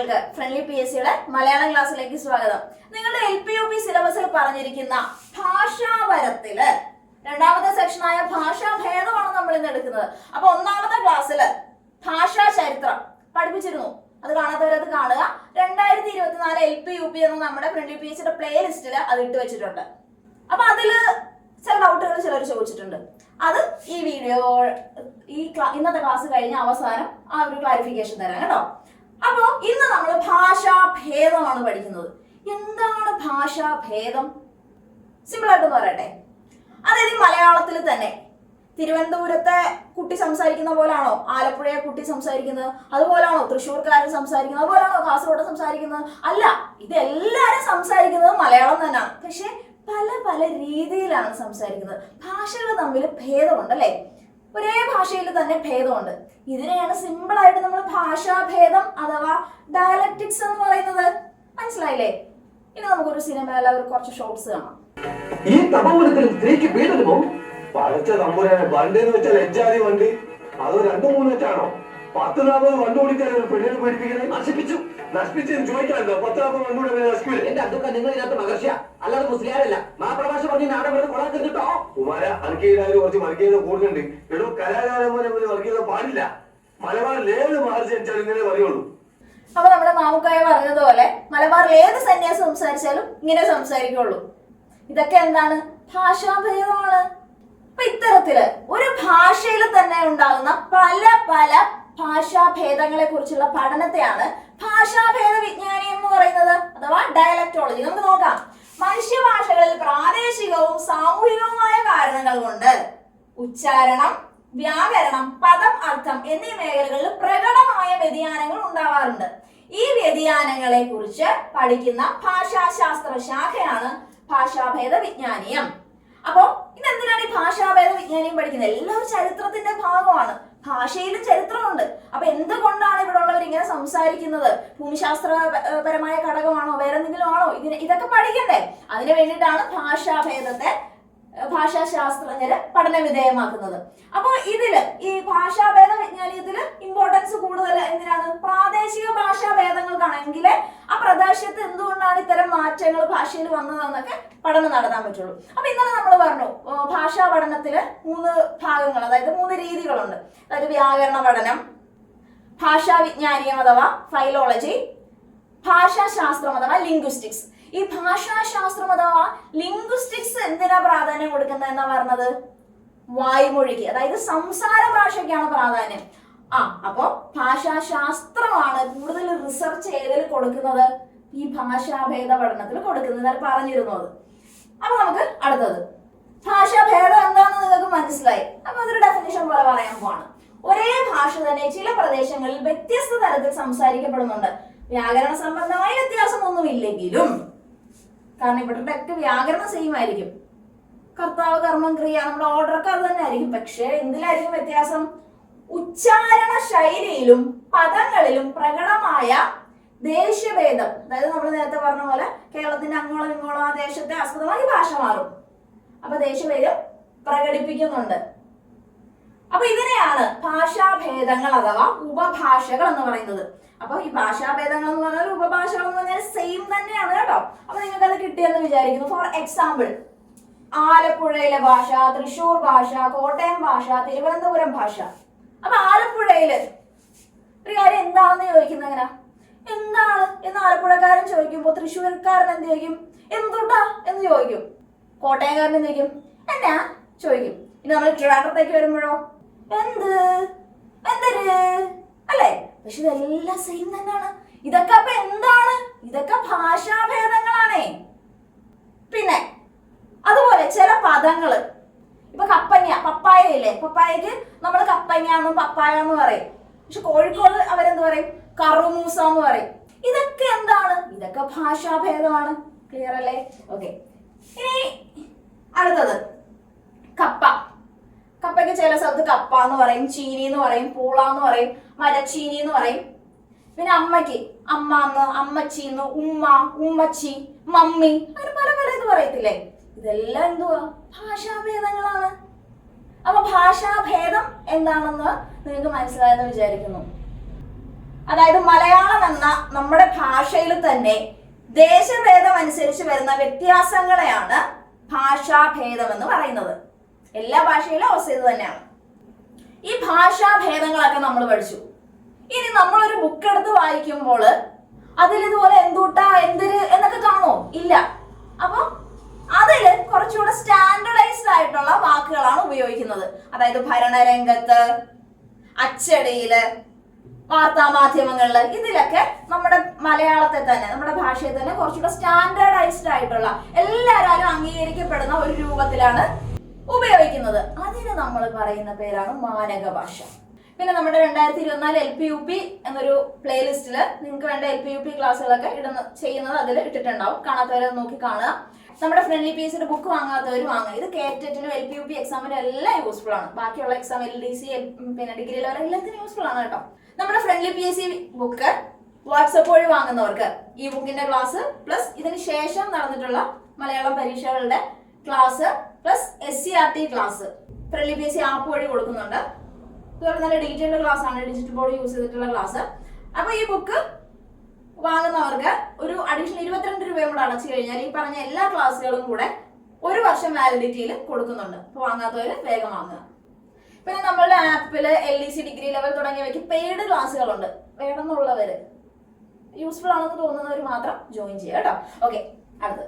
വിദ്യാർത്ഥികൾക്ക് friendly P S സിയുടെ മലയാളം ക്ലാസ്സിലേക്ക് സ്വാഗതം. നിങ്ങളുടെ എൽ പി യു പി സിലബസിൽ പറഞ്ഞിരിക്കുന്ന ഭാഷാപരത്തിൽ രണ്ടാമത്തെ സെക്ഷനായ ഭാഷാ ഭേദമാണ് നമ്മൾ ഇന്ന് എടുക്കുന്നത്. അപ്പൊ ഒന്നാമത്തെ ക്ലാസ്സിൽ ഭാഷാ ചരിത്രം പഠിപ്പിച്ചിരുന്നു. അത് കാണാത്തവരത് കാണുക. രണ്ടായിരത്തി ഇരുപത്തിനാല് എൽ പി യു പി എന്ന നമ്മുടെ ഫ്രണ്ട്ലി പി എസ് സിയുടെ പ്ലേ ലിസ്റ്റിൽ അത് ഇട്ട് വെച്ചിട്ടുണ്ട്. അപ്പൊ അതിൽ ചില ഡൗട്ടുകൾ ചിലർ ചോദിച്ചിട്ടുണ്ട്. അത് ഈ വീഡിയോ ഈ ഇന്നത്തെ ക്ലാസ് കഴിഞ്ഞ അവസാനം ആ ഒരു ക്ലാരിഫിക്കേഷൻ തരാം കേട്ടോ. അപ്പോ ഇന്ന് നമ്മൾ ഭാഷാഭേദമാണ് പഠിക്കുന്നത്. എന്താണ് ഭാഷാഭേദം സിമ്പിൾ ആയിട്ട് പറയട്ടെ. അതായത് മലയാളത്തിൽ തന്നെ തിരുവനന്തപുരത്തെ കുട്ടി സംസാരിക്കുന്ന പോലാണോ? ആലപ്പുഴയെ കുട്ടി സംസാരിക്കുന്നത് അതുപോലാണോ? തൃശ്ശൂർക്കാരൻ സംസാരിക്കുന്നത് അതുപോലാണോ? കാസർഗോഡ് സംസാരിക്കുന്നത്? അല്ല ഇതെല്ലാരും സംസാരിക്കുന്നത് മലയാളം തന്നെയാണ്. പക്ഷെ പല പല രീതിയിലാണ് സംസാരിക്കുന്നത്. ഭാഷകൾ തമ്മിൽ ഭേദമുണ്ട് അല്ലേ ഒരേ ഭാഷയിൽ തന്നെ ഭേദമുണ്ട്. ഇതിനെയാണ് സിമ്പിൾ ആയിട്ട് നമ്മൾ ഭാഷാഭേദം അഥവാ ഡയലക്ടിക്സ് എന്ന് പറയുന്നത്. മനസ്സിലായില്ലേ? ഇനി നമുക്കൊരു സിനിമയിൽ ഒരു കുറച്ച് ഷോർട്സ് കാണാം. ഈ തപമെടുക്കലും സ്ത്രീക്ക് പീഡനമോ പഴച്ച തമ്പുരാനെ വണ്ടി എന്ന് വെച്ചാൽ എജ്ജാതി വണ്ടി അത് രണ്ടു മൂന്ന് വെച്ചാണോ? പത്ത് നാൽപ്പത് വണ്ടി ഓടിക്കാൻ പെണ്ണിനെ പേടിപ്പിക്കണേ നശിപ്പിച്ചു. നശിപ്പിച്ച് ചോദിക്കാമല്ലോ പത്ത് നാൽപ്പത് വണ്ടി ഓടി നശിക്കൂലേ എന്റെ അതൊക്കെ നിങ്ങൾ ഇതിനകത്ത് അല്ലാതെ മുസ്ലിയാരല്ല. മാപ്പിള ഭാഷ പറഞ്ഞ് നാടൻ വെറുതെ കൊളാക്കി കിട്ടോ കുമാര അനക്കീടായാലും കുറച്ച് വർഗീയത കൂടുന്നുണ്ട് എടോ കലാകാരന്മാരെ പോലെ വർഗീയത പാടില്ല. മലബാറിൽ ഏത് മഹർജി ജനിച്ചാലും ഇങ്ങനെ പറയുള്ളൂ. അപ്പൊ നമ്മുടെ മാമുക്കായ പറഞ്ഞതുപോലെ മലബാറിൽ ഏത് സന്യാസം സംസാരിച്ചാലും ഇങ്ങനെ സംസാരിക്കുള്ളൂ. ഇതൊക്കെ എന്താണ്? ഭാഷാഭേദമാണ്. അപ്പൊ ഇത്തരത്തിൽ ഒരു ഭാഷയിൽ തന്നെ ഉണ്ടാകുന്ന പല പല ഭാഷാഭേദങ്ങളെ കുറിച്ചുള്ള പഠനത്തെയാണ് ഭാഷാഭേദ വിജ്ഞാനി എന്ന് പറയുന്നത് അഥവാ ഡയലക്ടോളജി നമുക്ക് നോക്കാം. മനുഷ്യഭാഷകളിൽ പ്രാദേശികവും സാമൂഹികവുമായ കാരണങ്ങൾ കൊണ്ട് ഉച്ചാരണം വ്യാകരണം പദം അർത്ഥം എന്നീ മേഖലകളിൽ പ്രകടമായ വ്യതിയാനങ്ങൾ ഉണ്ടാവാറുണ്ട്. ഈ വ്യതിയാനങ്ങളെ കുറിച്ച് പഠിക്കുന്ന ഭാഷാശാസ്ത്ര ശാഖയാണ് ഭാഷാഭേദ വിജ്ഞാനീയം അപ്പോ ഇതെന്തിനാണ് ഈ ഭാഷാഭേദ വിജ്ഞാനീയം പഠിക്കുന്നത് എല്ലാവരും ചരിത്രത്തിന്റെ ഭാഗമാണ്. ഭാഷയിലും ചരിത്രമുണ്ട്. അപ്പൊ എന്തുകൊണ്ടാണ് ഇവിടെ ഉള്ളവർ ഇങ്ങനെ സംസാരിക്കുന്നത്? ഭൂമിശാസ്ത്രപരമായ ഘടകമാണോ? വേറെ എന്തെങ്കിലും ആണോ? ഇതിന് ഇതൊക്കെ പഠിക്കണ്ടേ? അതിനു വേണ്ടിയിട്ടാണ് ഭാഷാഭേദത്തെ ഭാഷാശാസ്ത്രജ്ഞര് പഠന വിധേയമാക്കുന്നത് അപ്പോൾ ഇതിൽ ഈ ഭാഷാഭേദ വിജ്ഞാനീയത്തിൽ ഇമ്പോർട്ടൻസ് കൂടുതൽ എന്തിനാണ്? പ്രാദേശിക ഭാഷാ ഭേദങ്ങൾക്കാണെങ്കിൽ ആ പ്രദേശത്ത് എന്തുകൊണ്ടാണ് ഇത്തരം മാറ്റങ്ങൾ ഭാഷയിൽ വന്നതെന്നൊക്കെ പഠനം നടത്താൻ പറ്റുള്ളൂ. അപ്പൊ ഇന്നലെ നമ്മൾ പറഞ്ഞു ഭാഷാ പഠനത്തിൽ മൂന്ന് ഭാഗങ്ങൾ അതായത് മൂന്ന് രീതികളുണ്ട്. അതായത് വ്യാകരണ പഠനം ഭാഷാവിജ്ഞാനീയം അഥവാ ഫൈലോളജി ഭാഷാശാസ്ത്രം അഥവാ ലിംഗ്വിസ്റ്റിക്സ് ഈ ഭാഷാശാസ്ത്രം അഥവാ ലിംഗ്വിസ്റ്റിക്സ് എന്തിനാ പ്രാധാന്യം കൊടുക്കുന്നത് എന്നാ പറഞ്ഞത്? വായ്മൊഴിക്ക് അതായത് സംസാര ഭാഷയ്ക്കാണ് പ്രാധാന്യം. ആ അപ്പോ ഭാഷാശാസ്ത്രമാണ് കൂടുതൽ റിസർച്ച് ഏതിൽ കൊടുക്കുന്നത്? ഈ ഭാഷാഭേദ പഠനത്തിൽ കൊടുക്കുന്നത് പറഞ്ഞിരുന്നു അത്. അപ്പൊ നമുക്ക് അടുത്തത്. ഭാഷാഭേദം എന്താണെന്ന് നിങ്ങൾക്ക് മനസ്സിലായി. അപ്പൊ അതൊരു ഡെഫിനേഷൻ പോലെ പറയാൻ പോവാണ്. ഒരേ ഭാഷ തന്നെ ചില പ്രദേശങ്ങളിൽ വ്യത്യസ്ത തരത്തിൽ സംസാരിക്കപ്പെടുന്നുണ്ട്. വ്യാകരണ സംബന്ധമായ വ്യത്യാസമൊന്നും ഇല്ലെങ്കിലും കാരണം ഇവിടുത്തെ ഒക്കെ വ്യാകരണം സെയിം ആയിരിക്കും. കർത്താവ് കർമ്മം ക്രിയ നമ്മുടെ ഓർഡറൊക്കെ അത് തന്നെ ആയിരിക്കും. പക്ഷേ എന്തിലായിരിക്കും വ്യത്യാസം? ഉച്ചാരണ ശൈലിയിലും പദങ്ങളിലും പ്രകടമായ ദേശഭേദം. അതായത് നമ്മൾ നേരത്തെ പറഞ്ഞ പോലെ കേരളത്തിന്റെ അങ്ങോളം ഇങ്ങോളം ആ ദേശത്തെ ആസ്പദമായി ഭാഷ മാറും. അപ്പൊ ദേശഭേദം പ്രകടിപ്പിക്കുന്നുണ്ട്. അപ്പൊ ഇതിനെയാണ് ഭാഷാഭേദങ്ങൾ അഥവാ ഉപഭാഷകൾ എന്ന് പറയുന്നത്. അപ്പൊ ഈ ഭാഷാഭേദങ്ങൾ എന്ന് പറഞ്ഞാൽ ഉപഭാഷകൾ എന്ന് പറഞ്ഞാൽ സെയിം തന്നെയാണ് കേട്ടോ. അപ്പൊ നിങ്ങൾക്ക് അത് കിട്ടിയെന്ന് വിചാരിക്കുന്നു. ഫോർ എക്സാമ്പിൾ ആലപ്പുഴയിലെ ഭാഷ തൃശൂർ ഭാഷ കോട്ടയം ഭാഷ തിരുവനന്തപുരം ഭാഷ. അപ്പൊ ആലപ്പുഴയിൽ ഒരു കാര്യം എന്താണെന്ന് ചോദിക്കുന്നത് എങ്ങനെ? എന്താണ് എന്ന് ആലപ്പുഴക്കാരൻ ചോദിക്കുമ്പോ തൃശ്ശൂർക്കാരൻ എന്ത് ചോദിക്കും? എന്തുട്ടാ? എന്ന് ചോദിക്കും. കോട്ടയംകാരൻ എന്ത് ചോദിക്കും? എന്നാ? ചോദിക്കും. ഇനി നമ്മൾ ട്രിവാൻഡ്രത്തേക്ക് വരുമ്പോഴോ? എന്ത്? എന്തര്? അല്ലേ? പക്ഷെ ഇതെല്ലാം സെയിം തന്നെയാണ്. ഇതൊക്കെ അപ്പൊ എന്താണ്? ഇതൊക്കെ ഭാഷാഭേദങ്ങളാണേ. പിന്നെ അതുപോലെ ചില പദങ്ങൾ. ഇപ്പൊ കപ്പങ്ങ പപ്പായ ഇല്ലേ? പപ്പായക്ക് നമ്മൾ കപ്പങ്ങ പപ്പായ എന്ന് പറയും. പക്ഷെ കോഴിക്കോട് അവരെന്ത് പറയും? കറുമൂസ എന്ന് പറയും. ഇതൊക്കെ എന്താണ്? ഇതൊക്കെ ഭാഷാഭേദമാണ്. ക്ലിയർ അല്ലേ? ഓക്കെ ഇനി അടുത്തത്. കപ്പ. കപ്പയ്ക്ക് ചില സ്ഥലത്ത് കപ്പ എന്ന് പറയും ചീനി എന്ന് പറയും പൂള എന്ന് പറയും മരച്ചീനി എന്ന് പറയും. പിന്നെ അമ്മയ്ക്ക് അമ്മ എന്ന് അമ്മച്ചി എന്ന് ഉമ്മ ഉമ്മച്ചി മമ്മി അങ്ങനെ പല പല ഇത് പറയത്തില്ലേ? ഇതെല്ലാം എന്തുവാ? ഭാഷാഭേദങ്ങളാണ്. അപ്പൊ ഭാഷാഭേദം എന്താണെന്ന് നിങ്ങൾക്ക് മനസ്സിലായെന്ന് വിചാരിക്കുന്നു. അതായത് മലയാളം എന്ന നമ്മുടെ ഭാഷയിൽ തന്നെ ദേശഭേദം അനുസരിച്ച് വരുന്ന വ്യത്യാസങ്ങളെയാണ് ഭാഷാഭേദം എന്ന് പറയുന്നത്. എല്ലാ ഭാഷയിലും അവസ്ഥ ഇത് തന്നെയാണ്. ഈ ഭാഷാ ഭേദങ്ങളൊക്കെ നമ്മൾ പഠിച്ചു. ഇനി നമ്മളൊരു ബുക്ക് എടുത്ത് വായിക്കുമ്പോൾ അതിൽ ഇതുപോലെ എന്തുട്ടാ എന്തിന് എന്നൊക്കെ കാണുമോ? ഇല്ല. അപ്പൊ അതിൽ കുറച്ചുകൂടെ സ്റ്റാൻഡർഡൈസ്ഡ് ആയിട്ടുള്ള വാക്കുകളാണ് ഉപയോഗിക്കുന്നത്. അതായത് ഭരണരംഗത്ത് അച്ചടിയിൽ വാർത്താ മാധ്യമങ്ങളിൽ ഇതിലൊക്കെ നമ്മുടെ മലയാളത്തെ തന്നെ നമ്മുടെ ഭാഷയെ തന്നെ കുറച്ചുകൂടെ സ്റ്റാൻഡേർഡൈസ്ഡ് ആയിട്ടുള്ള എല്ലാവരും അംഗീകരിക്കപ്പെടുന്ന ഒരു രൂപത്തിലാണ് ഉപയോഗിക്കുന്നത്. അതിന് നമ്മൾ പറയുന്ന പേരാണ് മാനക ഭാഷ പിന്നെ നമ്മുടെ രണ്ടായിരത്തി ഇരുപത്തിനാല് എൽ പി യു പി എന്നൊരു പ്ലേലിസ്റ്റിൽ നിങ്ങൾക്ക് വേണ്ട എൽ പി യു പി ക്ലാസ്സുകളൊക്കെ ഇടുന്ന ചെയ്യുന്നത് അതിൽ ഇട്ടിട്ടുണ്ടാവും. കാണാത്തവരെ നോക്കി കാണുക. നമ്മുടെ ഫ്രണ്ട്ലി പി എസിന്റെ ബുക്ക് വാങ്ങാത്തവർ വാങ്ങുക. ഇത് കേറ്ററ്റിനും എൽ പി യു പി എക്സാമിനും എല്ലാം യൂസ്ഫുൾ ആണ്. ബാക്കിയുള്ള എക്സാം എൽ ഡി സി പിന്നെ ഡിഗ്രി ലെവൽ എല്ലാത്തിനും യൂസ്ഫുൾ ആണ് കേട്ടോ. നമ്മുടെ friendly P S C book WhatsApp വഴി വാങ്ങുന്നവർക്ക് ഈ ബുക്കിന്റെ ക്ലാസ് പ്ലസ് ഇതിന് ശേഷം നടന്നിട്ടുള്ള മലയാളം പരീക്ഷകളുടെ class plus S C R T class friendly P S C app വഴി കൊടുക്കുന്നുണ്ട്. ഇതുപോലെ നല്ല ഡീറ്റെയിൽഡ് ക്ലാസ് ആണ്. ഡിജിറ്റൽ ബോർഡ് യൂസ് ചെയ്തിട്ടുള്ള ക്ലാസ് അപ്പൊ ഈ ബുക്ക് വാങ്ങുന്നവർക്ക് ഒരു അഡീഷണൽ ഇരുപത്തിരണ്ട് രൂപയും കൂടെ അടച്ചു കഴിഞ്ഞാൽ ഈ പറഞ്ഞ എല്ലാ ക്ലാസ്സുകളും കൂടെ ഒരു വർഷം വാലിഡിറ്റിയിൽ കൊടുക്കുന്നുണ്ട്. അപ്പൊ വാങ്ങാത്തവർ വേഗം വാങ്ങുക. പിന്നെ നമ്മളുടെ ആപ്പിൽ L E C degree level തുടങ്ങിയവയ്ക്ക് പെയ്ഡ് ക്ലാസ്സുകളുണ്ട് വേണമെന്നുള്ളവര്. യൂസ്ഫുൾ ആണെന്ന് തോന്നുന്നവർ മാത്രം ജോയിൻ ചെയ്യുക കേട്ടോ. ഓക്കെ അടുത്ത്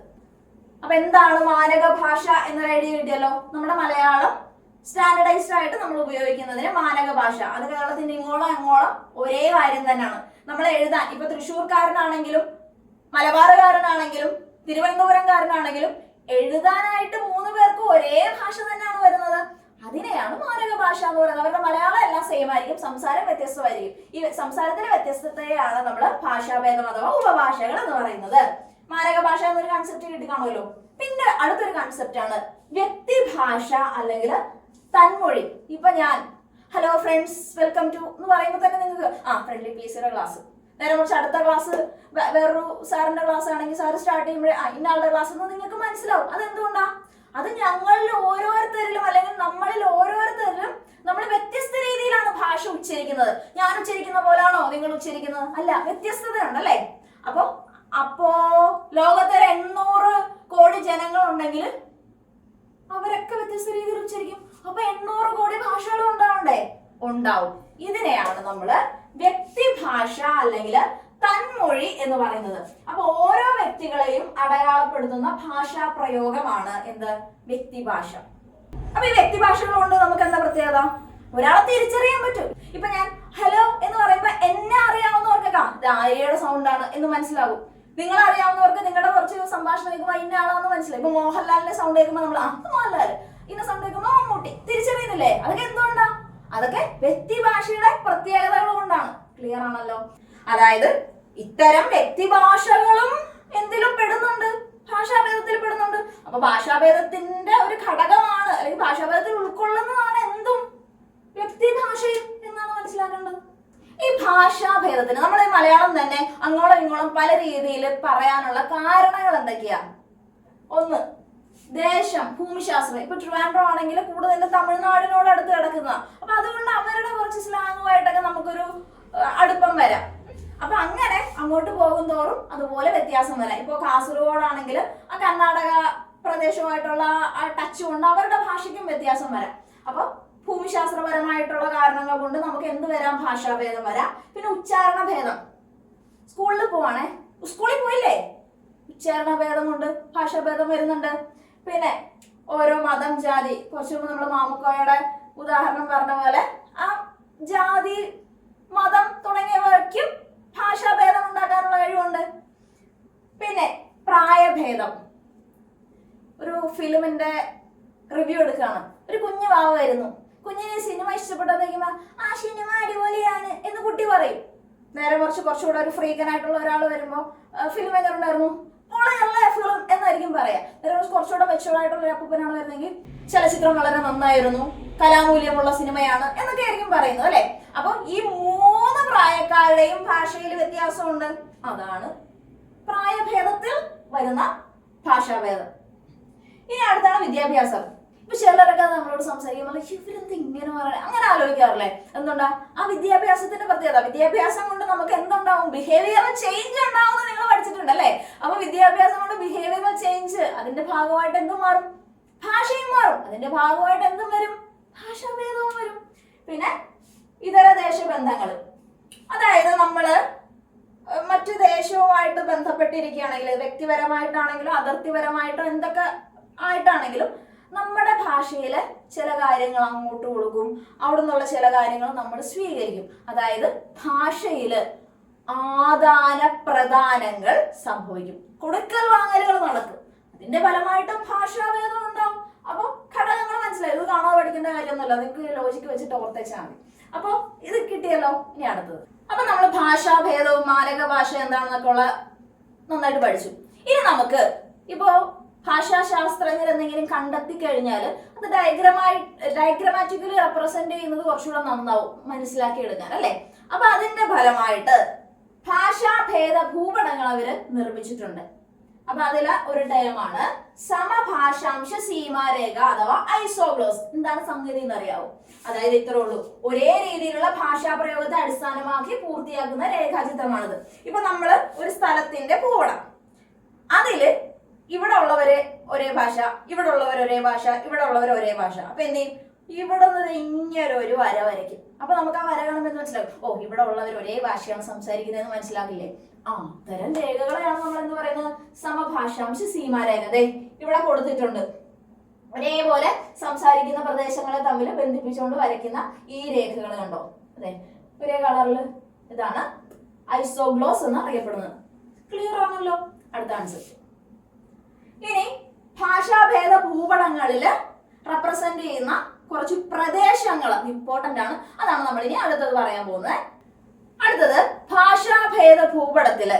അപ്പൊ എന്താണ് മാനക ഭാഷ എന്നൊരു ഐഡിയ കിട്ടിയല്ലോ? നമ്മുടെ മലയാളം സ്റ്റാൻഡർഡൈസ്ഡ് ആയിട്ട് നമ്മൾ ഉപയോഗിക്കുന്നതിന് മാനക ഭാഷ. അത് കേരളത്തിന്റെ ഇങ്ങോളം അങ്ങോളം ഒരേ കാര്യം തന്നെയാണ്. നമ്മൾ എഴുതാൻ ഇപ്പൊ തൃശ്ശൂർക്കാരനാണെങ്കിലും മലബാറുകാരനാണെങ്കിലും തിരുവനന്തപുരംകാരനാണെങ്കിലും എഴുതാനായിട്ട് മൂന്ന് പേർക്ക് ഒരേ ഭാഷ തന്നെയാണ് വരുന്നത്. അതിനെയാണ് മാനക ഭാഷ എന്ന് പറയുന്നത്. അവരുടെ മലയാളം എല്ലാം സെയിം ആയിരിക്കും സംസാരം വ്യത്യസ്തമായിരിക്കും. ഈ സംസാരത്തിന്റെ വ്യത്യസ്തതയാണ് നമ്മൾ ഭാഷാഭേദം അഥവാ ഉപഭാഷകൾ എന്ന് പറയുന്നത്. മാനക ഭാഷ എന്നൊരു കൺസെപ്റ്റ് കിട്ടി കാണുമല്ലോ പിന്നെ അടുത്തൊരു കൺസെപ്റ്റ് ആണ് വ്യക്തിഭാഷ അല്ലെങ്കിൽ തന്മൊഴി. ഇപ്പൊ ഞാൻ ഹലോ ഫ്രണ്ട്സ് വെൽക്കം ടു എന്ന് പറയുമ്പോൾ തന്നെ നിങ്ങൾക്ക് ആ ഫ്രണ്ട്ലി പീസിയുടെ ക്ലാസ് നേരെ മറിച്ച് അടുത്ത ക്ലാസ് വേറൊരു സാറിന്റെ ക്ലാസ് ആണെങ്കിൽ സാർ സ്റ്റാർട്ട് ചെയ്യുമ്പോഴേ ആ ഇന്ന ആളുടെ ക്ലാസ് എന്ന് നിങ്ങൾക്ക് മനസ്സിലാവും. അതെന്തുകൊണ്ടാ അത് ഞങ്ങളിൽ ഓരോരുത്തരിലും അല്ലെങ്കിൽ നമ്മളിൽ ഓരോരുത്തരിലും നമ്മൾ വ്യത്യസ്ത രീതിയിലാണ് ഭാഷ ഉച്ചരിക്കുന്നത്. ഞാൻ ഉച്ചരിക്കുന്ന പോലാണോ നിങ്ങൾ ഉച്ചരിക്കുന്നത്? അല്ല വ്യത്യസ്തതയുണ്ട് അല്ലേ അപ്പൊ അപ്പോ ലോകത്തിൽ എണ്ണൂറ് കോടി ജനങ്ങൾ ഉണ്ടെങ്കിൽ അവരൊക്കെ വ്യത്യസ്ത രീതിയിൽ ഉച്ചരിക്കും. അപ്പൊ എണ്ണൂറ് കോടി ഭാഷകളും ഉണ്ടാവണ്ടേ? ഉണ്ടാവും. ഇതിനെയാണ് നമ്മൾ വ്യക്തിഭാഷ അല്ലെങ്കിൽ തന്മൊഴി എന്ന് പറയുന്നത്. അപ്പൊ ഓരോ വ്യക്തികളെയും അടയാളപ്പെടുത്തുന്ന ഭാഷാ പ്രയോഗമാണ് എന്ത്? വ്യക്തിഭാഷ. അപ്പൊ ഈ വ്യക്തിഭാഷകൾ കൊണ്ട് നമുക്ക് എന്താ പ്രത്യേകത? ഒരാളെ തിരിച്ചറിയാൻ പറ്റും. ഇപ്പൊ ഞാൻ ഹലോ എന്ന് പറയുമ്പോ എന്നെ അറിയാവുന്നവർക്കൊക്കെ ദായയുടെ സൗണ്ടാണ് എന്ന് മനസ്സിലാകും. നിങ്ങൾ അറിയാവുന്നവർക്ക് നിങ്ങളുടെ കുറച്ച് സംഭാഷണം കേൾക്കുമ്പോൾ ഇന്ന ആളാന്ന് മനസ്സിലായി. ഇപ്പൊ മോഹൻലാലിന്റെ സൗണ്ട് കേൾക്കുമ്പോൾ നമ്മൾ ആ മോഹൻലാൽ ഇന്ന സൗണ്ട് കേൾക്കുമ്പോൾ മമ്മൂട്ടി. തിരിച്ചറിയുന്നില്ലേ? അതൊക്കെ എന്തുകൊണ്ടാ? അതൊക്കെ വ്യക്തിഭാഷയുടെ പ്രത്യേകതകൾ കൊണ്ടാണ്. ക്ലിയർ ആണല്ലോ? അതായത് ഇത്തരം വ്യക്തിഭാഷകളും എന്തിലും പെടുന്നുണ്ട്. ഭാഷാഭേദത്തിൽ പെടുന്നുണ്ട്. അപ്പൊ ഭാഷാഭേദത്തിന്റെ ഒരു ഘടകമാണ് അല്ലെങ്കിൽ ഭാഷാഭേദത്തിൽ ഉൾക്കൊള്ളുന്നതാണ് എന്തും വ്യക്തിഭാഷയും എന്നാണ് മനസ്സിലാക്കേണ്ടത്. ഈ ഭാഷാഭേദത്തിന് നമ്മുടെ മലയാളം തന്നെ അങ്ങോളം ഇങ്ങോളം പല രീതിയിൽ പറയാനുള്ള കാരണങ്ങൾ എന്തൊക്കെയാ? ഒന്ന് ദേശം ഭൂമിശാസ്ത്രം. ഇപ്പൊ ട്രിവാൻഡ്രം ആണെങ്കിൽ കൂടുതൽ തമിഴ്നാടിനോട് അടുത്ത് കിടക്കുന്ന അപ്പൊ അതുകൊണ്ട് അവരുടെ കുറച്ച് സ്ലാങ്ങുമായിട്ടൊക്കെ നമുക്കൊരു അടുപ്പം വരാം. അപ്പൊ അങ്ങനെ അങ്ങോട്ട് പോകും തോറും അതുപോലെ വ്യത്യാസം വരാം. ഇപ്പൊ കാസർഗോഡാണെങ്കിൽ ആ കർണാടക പ്രദേശമായിട്ടുള്ള ആ ടച്ച് കൊണ്ട് അവരുടെ ഭാഷയ്ക്കും വ്യത്യാസം വരാം. അപ്പൊ ഭൂമിശാസ്ത്രപരമായിട്ടുള്ള കാരണങ്ങൾ കൊണ്ട് നമുക്ക് എന്ത് വരാം? ഭാഷാഭേദം വരാം. പിന്നെ ഉച്ചാരണ ഭേദം സ്കൂളിൽ പോവാണേ. സ്കൂളിൽ പോയില്ലേ? ഉച്ചാരണ ഭേദം കൊണ്ട് ഭാഷാഭേദം വരുന്നുണ്ട്. പിന്നെ ഓരോ മതം ജാതി കുറച്ചു മുമ്പ് നമ്മൾ മാമുക്കോയുടെ ഉദാഹരണം പറഞ്ഞ പോലെ ആ ജാതി മതം തുടങ്ങിയവയ്ക്കും ഭാഷാഭേദം ഉണ്ടാക്കാനുള്ള കഴിവുണ്ട്. പിന്നെ പ്രായഭേദം. ഒരു ഫിലിമിന്റെ റിവ്യൂ എടുക്കുകയാണ്. ഒരു കുഞ്ഞു വാവ് വരുന്നു. കുഞ്ഞിന് സിനിമ ഇഷ്ടപ്പെട്ടതേക്കുമ്പോ ആ സിനിമ അടിപൊളിയാണ് എന്ന് കുട്ടി പറയും. നേരെ കുറച്ച് കുറച്ചുകൂടെ ഒരു ഫ്രീക്കനായിട്ടുള്ള ഒരാൾ വരുമ്പോ ഫിലിം എങ്ങനെ ഉണ്ടായിരുന്നു? എന്നായിരിക്കും പറയാ. നേരെ കുറച്ച് കുറച്ചുകൂടെ മെച്ചുവർ ആയിട്ടുള്ള ഒരു അപ്പൂപ്പനാണ് വരുന്നെങ്കിൽ ചലച്ചിത്രം വളരെ നന്നായിരുന്നു കലാമൂല്യമുള്ള സിനിമയാണ് എന്നൊക്കെ ആയിരിക്കും പറയുന്നത് അല്ലെ? അപ്പൊ ഈ മൂന്ന് പ്രായക്കാരുടെയും ഭാഷയിൽ വ്യത്യാസമുണ്ട്. അതാണ് പ്രായഭേദത്തിൽ വരുന്ന ഭാഷാഭേദം. ഇനി അടുത്താണ് വിദ്യാഭ്യാസം. ഇപ്പൊ ചിലരൊക്കെ നമ്മളോട് സംസാരിക്കുമ്പോൾ ഇവരെന്ത് ഇങ്ങനെ പറയണേ അങ്ങനെ ആലോചിക്കാറില്ലേ? എന്തുണ്ടാ? ആ വിദ്യാഭ്യാസത്തിന്റെ പ്രത്യേകത വിദ്യാഭ്യാസം കൊണ്ട് നമുക്ക് എന്തുണ്ടാവും? ബിഹേവിയറൽ ചേഞ്ച് ഉണ്ടാവും നിങ്ങൾ പഠിച്ചിട്ടുണ്ട് അല്ലേ? അപ്പൊ വിദ്യാഭ്യാസം കൊണ്ട് ബിഹേവിയറൽ ചേഞ്ച് അതിന്റെ ഭാഗമായിട്ട് എന്തും മാറും? ഭാഷയും മാറും. അതിന്റെ ഭാഗമായിട്ട് എന്തും വരും? ഭാഷാഭേദവും വരും. പിന്നെ ഇതര ദേശബന്ധങ്ങൾ അതായത് നമ്മൾ മറ്റു ദേശവുമായിട്ട് ബന്ധപ്പെട്ടിരിക്കുകയാണെങ്കിൽ വ്യക്തിപരമായിട്ടാണെങ്കിലും അതിർത്തിപരമായിട്ടോ എന്തൊക്കെ ആയിട്ടാണെങ്കിലും നമ്മുടെ ഭാഷയിൽ ചില കാര്യങ്ങൾ അങ്ങോട്ട് കൊടുക്കും അവിടെ നിന്നുള്ള ചില കാര്യങ്ങൾ നമ്മൾ സ്വീകരിക്കും. അതായത് ഭാഷയിൽ ആദാന പ്രദാനങ്ങൾ സംഭവിക്കും. കൊടുക്കൽ വാങ്ങലുകൾ നടക്കും. അതിന്റെ ഫലമായിട്ടും ഭാഷാഭേദം ഉണ്ടാവും. അപ്പോൾ ഘടകങ്ങൾ മനസ്സിലായി. ഇത് കാണാതെ പഠിക്കേണ്ട കാര്യമൊന്നുമല്ല. നിങ്ങൾക്ക് ലോജിക്ക് വെച്ചിട്ട് ഓർത്തേച്ചാൽ മതി. അപ്പോൾ ഇത് കിട്ടിയല്ലോ ഇനി അടുത്തത്. അപ്പൊ നമ്മൾ ഭാഷാഭേദവും മാലക ഭാഷ എന്താണെന്നൊക്കെ ഉള്ള നന്നായിട്ട് പഠിച്ചു. ഇനി നമുക്ക് ഇപ്പോ ഭാഷാശാസ്ത്രജ്ഞർ എന്തെങ്കിലും കണ്ടെത്തി കഴിഞ്ഞാൽ അത് ഡയഗ്രമായി ഡയഗ്രമാറ്റിക്കലി റെപ്രസെന്റ് ചെയ്യുന്നത് കുറച്ചുകൂടെ നന്നാവും മനസ്സിലാക്കി എടുക്കാൻ അല്ലെ? അപ്പൊ അതിന്റെ ഫലമായിട്ട് ഭാഷാഭേദ ഭൂപടങ്ങൾ അവർ നിർമ്മിച്ചിട്ടുണ്ട്. അപ്പൊ അതിൽ ഒരു ഡയമാണ് സമഭാഷാംശ സീമാരേഖ അഥവാ ഐസോഗ്ലോസ് എന്താണ് സംഗതി എന്ന് അറിയാവോ അതായത് ഇത്രേ ഉള്ളൂ. ഒരേ രീതിയിലുള്ള ഭാഷാ പ്രയോഗത്തെ അടിസ്ഥാനമാക്കി പൂർത്തിയാക്കുന്ന രേഖാചിത്രമാണിത്. ഇപ്പൊ നമ്മൾ ഒരു സ്ഥലത്തിന്റെ ഭൂപടം. അതിൽ ഇവിടെ ഉള്ളവര് ഒരേ ഭാഷ ഇവിടെ ഉള്ളവർ ഒരേ ഭാഷ ഇവിടെ ഉള്ളവർ ഒരേ ഭാഷ. അപ്പൊ എന്ത് ചെയ്യും? ഇവിടെ നിന്ന് ഇങ്ങനെ ഒരു വര വരയ്ക്കും. അപ്പൊ നമുക്ക് ആ വര കാണുമ്പോൾ മനസ്സിലാവും? ഓ ഇവിടെ ഉള്ളവർ ഒരേ ഭാഷയാണ് സംസാരിക്കുന്നതെന്ന് മനസ്സിലാകില്ലേ ആ അത്തരം രേഖകളെയാണ് നമ്മൾ എന്ന് പറയുന്നത്? സമഭാഷാംശ സീമാരേഖ. ദേ ഇവിടെ കൊടുത്തിട്ടുണ്ട്. ഒരേപോലെ സംസാരിക്കുന്ന പ്രദേശങ്ങളെ തമ്മിൽ ബന്ധിപ്പിച്ചുകൊണ്ട് വരയ്ക്കുന്ന ഈ രേഖകൾ കണ്ടോ? അതെ ഒരേ കളറിൽ ഇതാണ് ഐസോഗ്ലോസ് എന്ന് അറിയപ്പെടുന്നത്. ക്ലിയർ ആണല്ലോ? അടുത്ത ആൻസർ ഇനി ഭാഷാഭേദ ഭൂപടങ്ങളിൽ റെപ്രസെന്റ് ചെയ്യുന്ന കുറച്ച് പ്രദേശങ്ങൾ ഇമ്പോർട്ടന്റ് ആണ്. അതാണ് നമ്മൾ ഇനി അടുത്തത് പറയാൻ പോകുന്നത്. അടുത്തത് ഭാഷാഭേദ ഭൂപടത്തിൽ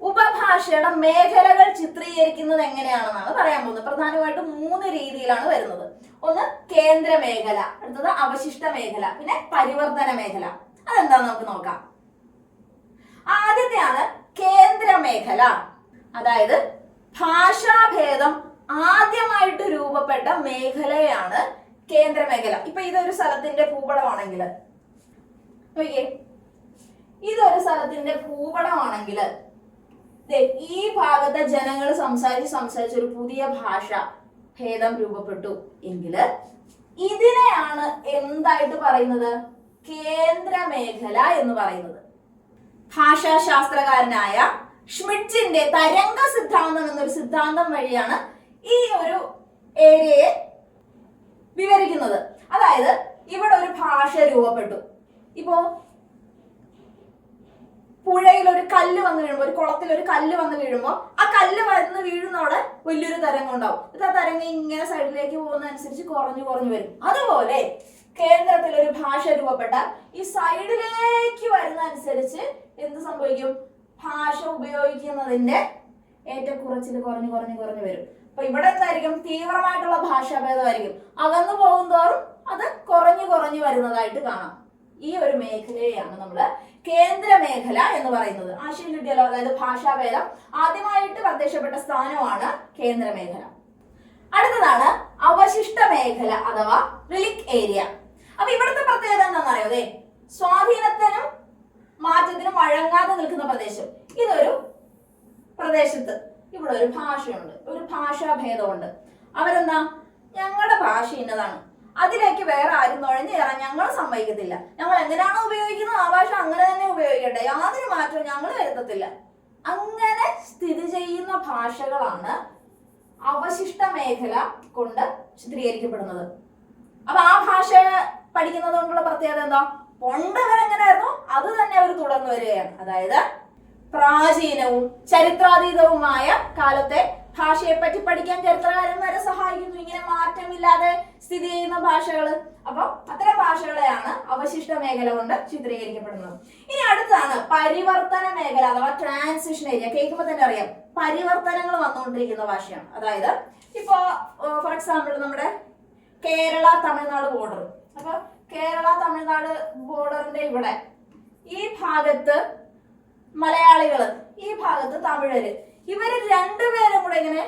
ഉപഭാഷയുടെ മേഖലകൾ ചിത്രീകരിക്കുന്നത് എങ്ങനെയാണെന്നാണ് പറയാൻ പോകുന്നത്. പ്രധാനമായിട്ടും മൂന്ന് രീതിയിലാണ് വരുന്നത്. ഒന്ന് കേന്ദ്ര മേഖല അടുത്തത് അവശിഷ്ട മേഖല പിന്നെ പരിവർത്തന മേഖല. അതെന്താന്ന് നമുക്ക് നോക്കാം. ആദ്യത്തെയാണ് കേന്ദ്ര മേഖല. അതായത് ഭാഷാഭേദം ആദ്യമായിട്ട് രൂപപ്പെട്ട മേഖലയാണ് കേന്ദ്ര മേഖല ഇപ്പൊ ഇതൊരു സ്ഥലത്തിന്റെ ഭൂപടമാണെങ്കിൽ ഇതൊരു സ്ഥലത്തിന്റെ ഭൂപടമാണെങ്കിൽ ഈ ഭാഗത്തെ ജനങ്ങൾ സംസാരിച്ച് സംസാരിച്ച് ഒരു പുതിയ ഭാഷ ഭേദം രൂപപ്പെട്ടു എങ്കിൽ ഇതിനെയാണ് എന്തായിട്ട് പറയുന്നത്? കേന്ദ്ര മേഖല എന്ന് പറയുന്നത്. ഭാഷാശാസ്ത്രകാരനായ ഷ്മിഡ്ജിന്റെ തരംഗ സിദ്ധാന്തം എന്നൊരു സിദ്ധാന്തം വഴിയാണ് ഈ ഒരു ഏരിയയെ വിവരിക്കുന്നത്. അതായത് ഇവിടെ ഒരു ഭാഷ രൂപപ്പെട്ടു. ഇപ്പോ പുഴയിൽ ഒരു കല്ല് വന്ന് വീഴുമ്പോൾ ഒരു കുളത്തിൽ ഒരു കല്ല് വന്ന് വീഴുമ്പോൾ ആ കല്ല് വന്ന് വീഴുന്നവിടെ വലിയൊരു തരംഗം ഉണ്ടാവും. ഇത് ആ തരംഗം ഇങ്ങനെ സൈഡിലേക്ക് പോകുന്നതനുസരിച്ച് കുറഞ്ഞു കുറഞ്ഞു വരും. അതുപോലെ കേന്ദ്രത്തിൽ ഒരു ഭാഷ രൂപപ്പെട്ട ഈ സൈഡിലേക്ക് വരുന്ന അനുസരിച്ച് എന്ത് സംഭവിക്കും? ഭാഷ ഉപയോഗിക്കുന്നതിന്റെ ഏറ്റക്കുറച്ചിൽ കുറഞ്ഞു കുറഞ്ഞു കുറഞ്ഞു വരും. അപ്പൊ ഇവിടെ എന്തായിരിക്കും? തീവ്രമായിട്ടുള്ള ഭാഷാഭേദമായിരിക്കും. അകന്നു പോകുന്തോറും അത് കുറഞ്ഞു കുറഞ്ഞു വരുന്നതായിട്ട് കാണാം. ഈ ഒരു മേഖലയെയാണ് നമ്മൾ കേന്ദ്ര മേഖല എന്ന് പറയുന്നത്. ആശയം കിട്ടിയല്ലോ? അതായത് ഭാഷാഭേദം ആദ്യമായിട്ട് പ്രത്യക്ഷപ്പെട്ട സ്ഥാനമാണ് കേന്ദ്ര മേഖല. അടുത്തതാണ് അവശിഷ്ട മേഖല അഥവാ റിലിക് ഏരിയ അപ്പൊ ഇവിടുത്തെ പ്രത്യേകത എന്താണെന്നറിയോ? സ്വാധീനത്തിനും മാറ്റത്തിനും വഴങ്ങാതെ നിൽക്കുന്ന പ്രദേശം. ഇതൊരു പ്രദേശത്ത് ഇവിടെ ഒരു ഭാഷയുണ്ട്. ഒരു ഭാഷാഭേദമുണ്ട് അവരെന്താ? ഞങ്ങളുടെ ഭാഷ ഇന്നതാണ്. അതിലേക്ക് വേറെ ആരും നുഴഞ്ഞു കയറാൻ ഞങ്ങൾ സമ്മതിക്കത്തില്ല. ഞങ്ങൾ എങ്ങനെയാണോ ഉപയോഗിക്കുന്നത്? ആ ഭാഷ അങ്ങനെ തന്നെ ഉപയോഗിക്കട്ടെ. യാതൊരു മാറ്റവും ഞങ്ങൾ വരുത്തത്തില്ല. അങ്ങനെ സ്ഥിതി ചെയ്യുന്ന ഭാഷകളാണ് അവശിഷ്ട മേഖല കൊണ്ട് ചിത്രീകരിക്കപ്പെടുന്നത്. അപ്പൊ ആ ഭാഷ പഠിക്കുന്നത് കൊണ്ടുള്ള പ്രത്യേകത എന്താ? പണ്ട് എങ്ങനെയായിരുന്നു അത് തന്നെ അവർ തുടർന്നു വരികയാണ്. അതായത് പ്രാചീനവും ചരിത്രാതീതവുമായ കാലത്തെ ഭാഷയെ പറ്റി പഠിക്കാൻ ചരിത്രകാരന്മാരെ സഹായിക്കുന്നു. ഇങ്ങനെ മാറ്റമില്ലാതെ സ്ഥിതി ചെയ്യുന്ന ഭാഷകൾ അപ്പൊ അത്തരം ഭാഷകളെയാണ് അവശിഷ്ട മേഖല കൊണ്ട് ചിത്രീകരിക്കപ്പെടുന്നത്. ഇനി അടുത്താണ് പരിവർത്തന മേഖല അഥവാ ട്രാൻസിഷൻ ഏരിയ കേൾക്കുമ്പോൾ തന്നെ അറിയാം. പരിവർത്തനങ്ങൾ വന്നുകൊണ്ടിരിക്കുന്ന ഭാഷയാണ്. അതായത് ഇപ്പോ ഫോർ എക്സാമ്പിൾ നമ്മുടെ കേരള തമിഴ്നാട് ബോർഡർ അപ്പൊ കേരള തമിഴ്നാട് ബോർഡറിന്റെ ഇവിടെ. ഈ ഭാഗത്ത് മലയാളികൾ ഈ ഭാഗത്ത് തമിഴര്. ഇവർ രണ്ടുപേരും കൂടെ ഇങ്ങനെ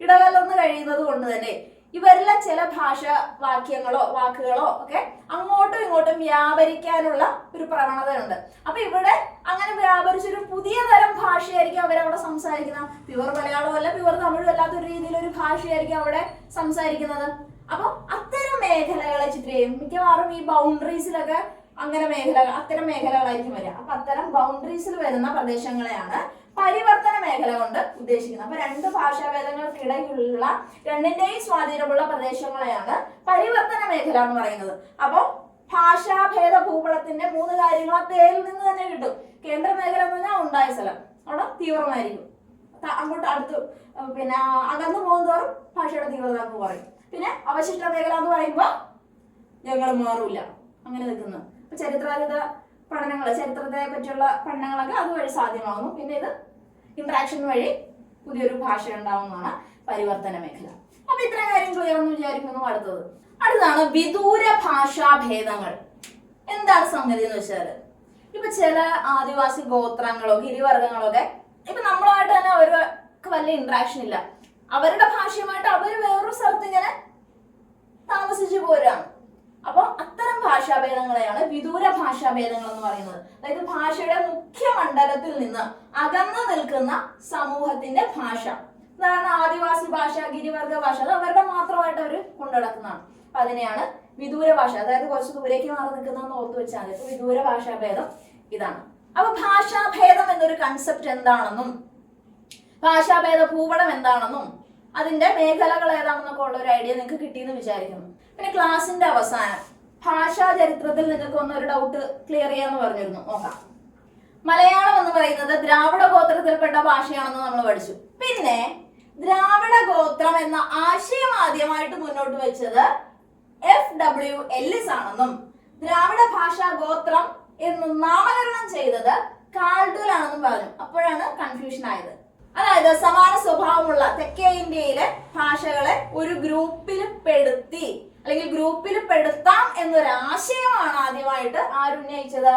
ഇടകലർന്ന് കഴിയുന്നത് കൊണ്ട് തന്നെ ഇവരിലെ ചില ഭാഷ വാക്യങ്ങളോ വാക്കുകളോ ഒക്കെ അങ്ങോട്ടും ഇങ്ങോട്ടും വ്യാപരിക്കാനുള്ള ഒരു പ്രവണതയുണ്ട്. അപ്പൊ ഇവിടെ അങ്ങനെ വ്യാപരിച്ചൊരു പുതിയ തരം ഭാഷയായിരിക്കും അവരവിടെ സംസാരിക്കുന്നത്. പ്യുവർ മലയാളമല്ല പ്യുവർ തമിഴും അല്ലാത്ത ഒരു രീതിയിലൊരു ഭാഷയായിരിക്കും അവിടെ സംസാരിക്കുന്നത്. അപ്പൊ അത്തരം മേഖലകളെ ചിത്രീകരിക്കും. മിക്കവാറും ഈ ബൗണ്ടറീസിലൊക്കെ അങ്ങനെ മേഖലകൾ അത്തരം മേഖലകളായിരിക്കും വരിക. അപ്പൊ അത്തരം ബൗണ്ടറീസിൽ വരുന്ന പ്രദേശങ്ങളെയാണ് പരിവർത്തന മേഖല കൊണ്ട് ഉദ്ദേശിക്കുന്നത്. അപ്പൊ രണ്ട് ഭാഷാഭേദങ്ങൾക്കിടയിലുള്ള രണ്ടിന്റെയും സ്വാധീനമുള്ള പ്രദേശങ്ങളെയാണ് പരിവർത്തന മേഖല എന്ന് പറയുന്നത്. അപ്പൊ ഭാഷാഭേദ ഭൂപടത്തിന്റെ മൂന്ന് കാര്യങ്ങൾ ആ പേരിൽ നിന്ന് തന്നെ കിട്ടും. കേന്ദ്ര മേഖല എന്ന് പറഞ്ഞാൽ ഉണ്ടായ സ്ഥലം. അവിടെ തീവ്രമായിരിക്കും. അങ്ങോട്ട് അടുത്ത് പിന്നെ അകന്നു പോകുന്നതോറും ഭാഷയുടെ തീവ്രത എന്ന് പറയും പിന്നെ അവശിഷ്ട മേഖല എന്ന് പറയുമ്പോൾ ഞങ്ങൾ മാറൂല. അങ്ങനെ നിൽക്കുന്നു അപ്പൊ ചരിത്രാതീത പഠനങ്ങൾ ചരിത്രത്തെ പറ്റിയുള്ള പഠനങ്ങളൊക്കെ അതുവഴി സാധ്യമാകുന്നു പിന്നെ ഇത് ഇന്ററാക്ഷൻ വഴി പുതിയൊരു ഭാഷ ഉണ്ടാവുന്നതാണ് പരിവർത്തന മേഖല. അപ്പൊ ഇത്രയും കാര്യം ക്ലിയർ എന്ന് വിചാരിക്കുന്നു അടുത്തത്. അടുത്താണ് വിദൂര ഭാഷാ ഭേദങ്ങൾ. എന്താണ് സംഗതി എന്ന് വെച്ചാൽ ഇപ്പൊ ചില ആദിവാസി ഗോത്രങ്ങളോ ഗിരിവർഗങ്ങളോ ഒക്കെ ഇപ്പൊ നമ്മളുമായിട്ട് തന്നെ അവർക്ക് വലിയ ഇന്ററാക്ഷൻ ഇല്ല. അവരുടെ ഭാഷയുമായിട്ട് അവർ വേറൊരു സ്ഥലത്ത് ഇങ്ങനെ താമസിച്ചു പോരാണ്. അപ്പൊ അത്തരം ഭാഷാഭേദങ്ങളെയാണ് വിദൂര ഭാഷാഭേദങ്ങൾ എന്ന് പറയുന്നത്. അതായത് ഭാഷയുടെ മുഖ്യ മണ്ഡലത്തിൽ നിന്ന് അകന്നു നിൽക്കുന്ന സമൂഹത്തിന്റെ ഭാഷ. ഉദാഹരണം ആദിവാസി ഭാഷ ഗിരിവർഗ ഭാഷ അത് അവരുടെ മാത്രമായിട്ട് അവർ കൊണ്ടുനടക്കുന്നതാണ്. അപ്പൊ അതിനെയാണ് വിദൂര ഭാഷ. അതായത് കുറച്ച് ദൂരേക്ക് മാറി നിൽക്കുന്നതെന്ന് ഓർത്ത് വെച്ചാൽ വിദൂര ഭാഷാഭേദം ഇതാണ്. അപ്പൊ ഭാഷാഭേദം എന്നൊരു കൺസെപ്റ്റ് എന്താണെന്നും ഭാഷാഭേദ ഭൂപടം എന്താണെന്നും അതിന്റെ മേഖലകൾ ഏതാണെന്നൊക്കെ ഉള്ള ഒരു ഐഡിയ നിങ്ങൾക്ക് കിട്ടിയെന്ന് വിചാരിക്കുന്നു. പിന്നെ ക്ലാസിന്റെ അവസാനം ഭാഷാ ചരിത്രത്തിൽ നിങ്ങൾക്ക് ഒന്നൊരു ഡൗട്ട് ക്ലിയർ ചെയ്യാന്ന് പറഞ്ഞിരുന്നു. നോക്കാം. മലയാളം എന്ന് പറയുന്നത് ദ്രാവിഡ ഗോത്രത്തിൽപ്പെട്ട ഭാഷയാണെന്ന് നമ്മൾ പഠിച്ചു. പിന്നെ ദ്രാവിഡ ഗോത്രം എന്ന ആശയം ആദ്യമായിട്ട് മുന്നോട്ട് വെച്ചത് എഫ് ഡബ്ല്യു എല്ലിസ് ആണെന്നും ദ്രാവിഡ ഭാഷാ ഗോത്രം എന്ന് നാമകരണം ചെയ്തത് ആണെന്നും പറഞ്ഞു. അപ്പോഴാണ് കൺഫ്യൂഷൻ ആയത്. അതായത് സമാന സ്വഭാവമുള്ള തെക്കേ ഇന്ത്യയിലെ ഭാഷകളെ ഒരു ഗ്രൂപ്പിൽ പെടുത്തി അല്ലെങ്കിൽ ഗ്രൂപ്പിൽ പെടുത്താം എന്നൊരു ആശയമാണ് ആദ്യമായിട്ട് ആരുന്നയിച്ചത്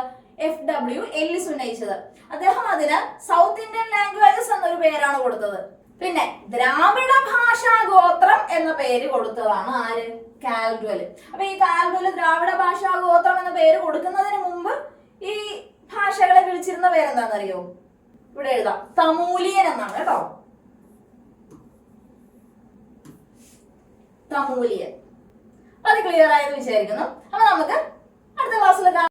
എഫ് ഡബ്ല്യു എല്ലിസ് ഉന്നയിച്ചത്. അദ്ദേഹം അതിന് സൗത്ത് ഇന്ത്യൻ ലാംഗ്വേജസ് എന്നൊരു പേരാണ് കൊടുത്തത്. പിന്നെ ദ്രാവിഡ ഭാഷാ ഗോത്രം എന്ന പേര് കൊടുത്തതാണ് ആര്? കാൽഡ്വൽ അപ്പൊ ഈ കാൽഡ്വൽ ദ്രാവിഡ ഭാഷാ ഗോത്രം എന്ന പേര് കൊടുക്കുന്നതിന് മുമ്പ് ഈ ഭാഷകളെ വിളിച്ചിരുന്ന പേരെന്താണെന്നറിയോ? ഇവിടെ എഴുതാം. തമൂലിയൻ എന്നാണ് കേട്ടോ. തമൂലിയൻ. അത് ക്ലിയർ ആയെന്ന് വിചാരിക്കുന്നു. അപ്പൊ നമുക്ക് അടുത്ത ക്ലാസ്സിൽ കാണാം.